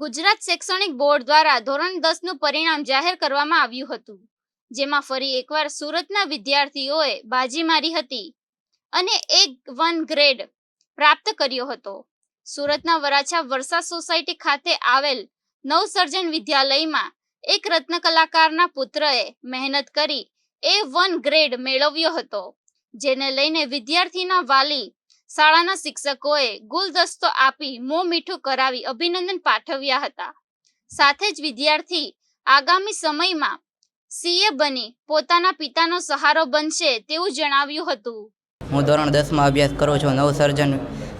ગુજરાત શૈક્ષણિક બોર્ડ દ્વારા ધોરણ દસનું પરિણામ જાહેર કરવામાં આવ્યું હતું, જેમાં ફરી એકવાર સુરતના વિદ્યાર્થીઓએ બાજી મારી હતી અને એક વન ગ્રેડ પ્રાપ્ત કર્યો હતો. સુરતના વરાછા વર્ષા સોસાયટી ખાતે આવેલ નવસર્જન વિદ્યાલયમાં એક રત્ન કલાકારના પુત્રએ મહેનત કરી એ વન ગ્રેડ મેળવ્યો હતો, જેને લઈને વિદ્યાર્થીના વાલી શાળાના શિક્ષકોએ ગુલદસ્તો આપી મોં મીઠું કરાવી અભિનંદન પાઠવ્યા હતા. સાથે જ વિદ્યાર્થી આગામી સમયમાં સીએ બની પોતાના પિતાનો સહારો બનશે તેવું જણાવ્યું હતું. હું ધોરણ દસમાં અભ્યાસ કરું છું. નવસર્જન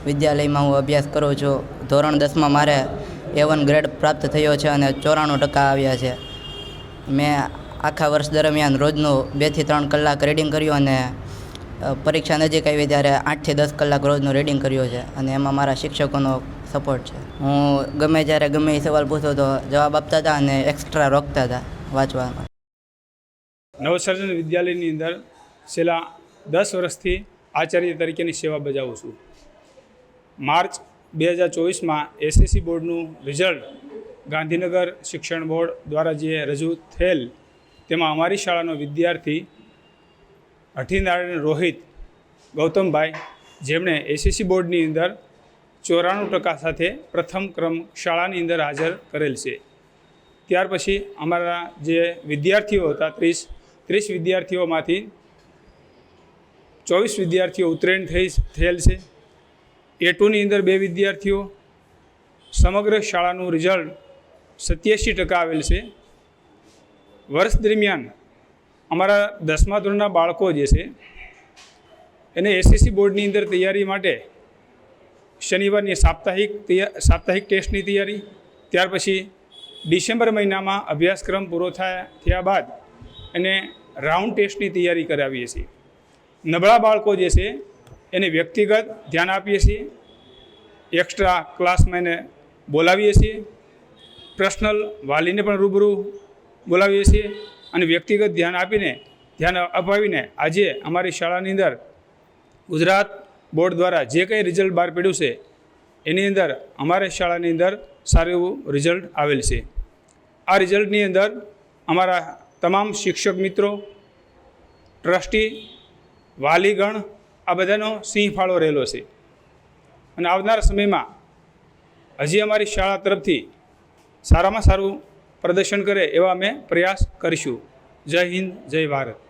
વિદ્યાલયમાં હું અભ્યાસ કરું છું. ધોરણ દસમાં મારે એ વન ગ્રેડ પ્રાપ્ત થયો છે અને ચોરાણું ટકા આવ્યા છે. મેં આખા વર્ષ દરમિયાન રોજનું બેથી ત્રણ કલાક રીડિંગ કર્યું અને પરીક્ષા નજીક આવી ત્યારે આઠથી દસ કલાક રોજનું રીડિંગ કર્યું છે અને એમાં મારા શિક્ષકોનો સપોર્ટ છે. હું ગમે ત્યારે ગમે એ સવાલ પૂછો તો જવાબ આપતા હતા અને એક્સ્ટ્રા રોકતા હતા વાંચવામાં. નવસર્જન વિદ્યાલયની અંદર છેલ્લા દસ વર્ષથી આચાર્ય તરીકેની સેવા બજાવું છું. માર્ચ બે હજાર ચોવીસમાં એસએસસી બોર્ડનું રિઝલ્ટ ગાંધીનગર શિક્ષણ બોર્ડ દ્વારા જે રજૂ થયેલ, તેમાં અમારી શાળાનો વિદ્યાર્થી હઠીનારાયણ રોહિત, ગૌતમભાઈ, જેમણે એસએસસી બોર્ડની અંદર ચોરાણું ટકા સાથે પ્રથમ ક્રમ શાળાની અંદર હાજર કરેલ છે. ત્યાર પછી અમારા જે વિદ્યાર્થીઓ હતા, ત્રીસ ત્રીસ વિદ્યાર્થીઓમાંથી ચોવીસ વિદ્યાર્થીઓ ઉત્તીર્ણ થઈ થયેલ છે. એ ટુની અંદર બે વિદ્યાર્થીઓ, સમગ્ર શાળાનું રિઝલ્ટ સત્યાસી ટકા આવેલ છે. વર્ષ દરમિયાન અમારા દસમા ધોરણના બાળકો જે છે, એને એસએસસી બોર્ડની અંદર તૈયારી માટે શનિવારની સાપ્તાહિક સાપ્તાહિક ટેસ્ટની તૈયારી, ત્યાર પછી ડિસેમ્બર મહિનામાં અભ્યાસક્રમ પૂરો થયા થયા બાદ એને રાઉન્ડ ટેસ્ટની તૈયારી કરાવીએ છીએ. નબળા બાળકો જે છે, એને વ્યક્તિગત ધ્યાન આપીએ છીએ, એક્સ્ટ્રા ક્લાસમાં એને બોલાવીએ છીએ પર્સનલ વાલીને પણ રૂબરૂ બોલાવીએ છીએ અને વ્યક્તિગત ધ્યાન આપીને, ધ્યાન અપાવીને આજે અમારી શાળાની અંદર ગુજરાત બોર્ડ દ્વારા જે કંઈ રિઝલ્ટ બહાર પડ્યું છે, એની અંદર અમારી શાળાની અંદર સારું એવું રિઝલ્ટ આવેલ છે. આ રિઝલ્ટની અંદર અમારા તમામ શિક્ષક મિત્રો, ટ્રસ્ટી, વાલીગણ, આ બધાનો સિંહ ફાળો રહેલો છે. અને આવનાર સમયમાં હજી અમારી શાળા તરફથી સારામાં સારું પ્રદર્શન કરે એવા અમે પ્રયાસ કરીશું. જય હિન્દ જય ભારત.